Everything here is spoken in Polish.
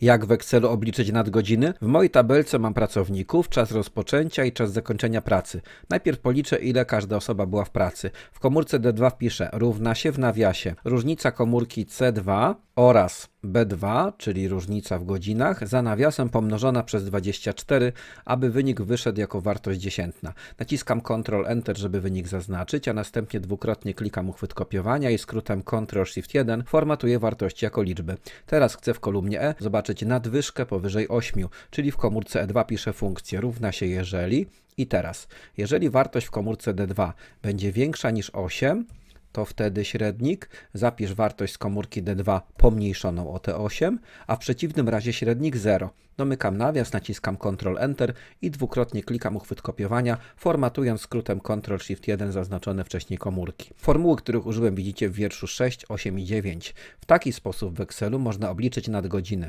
Jak w Excelu obliczyć nadgodziny? W mojej tabelce mam pracowników, czas rozpoczęcia i czas zakończenia pracy. Najpierw policzę, ile każda osoba była w pracy. W komórce D2 wpiszę równa się w nawiasie różnica komórki C2 oraz B2, czyli różnica w godzinach, za nawiasem pomnożona przez 24, aby wynik wyszedł jako wartość dziesiętna. Naciskam Ctrl Enter, żeby wynik zaznaczyć, a następnie dwukrotnie klikam uchwyt kopiowania i skrótem Ctrl Shift 1 formatuję wartości jako liczby. Teraz chcę w kolumnie E zobaczyć nadwyżkę powyżej 8, czyli w komórce E2 piszę funkcję równa się jeżeli i teraz, jeżeli wartość w komórce D2 będzie większa niż 8, to wtedy średnik zapisz wartość z komórki D2 pomniejszoną o te 8, a w przeciwnym razie średnik 0. Domykam nawias, naciskam Ctrl Enter i dwukrotnie klikam uchwyt kopiowania, formatując skrótem Ctrl Shift 1 zaznaczone wcześniej komórki. Formuły, których użyłem widzicie w wierszu 6, 8 i 9. W taki sposób w Excelu można obliczyć nadgodziny.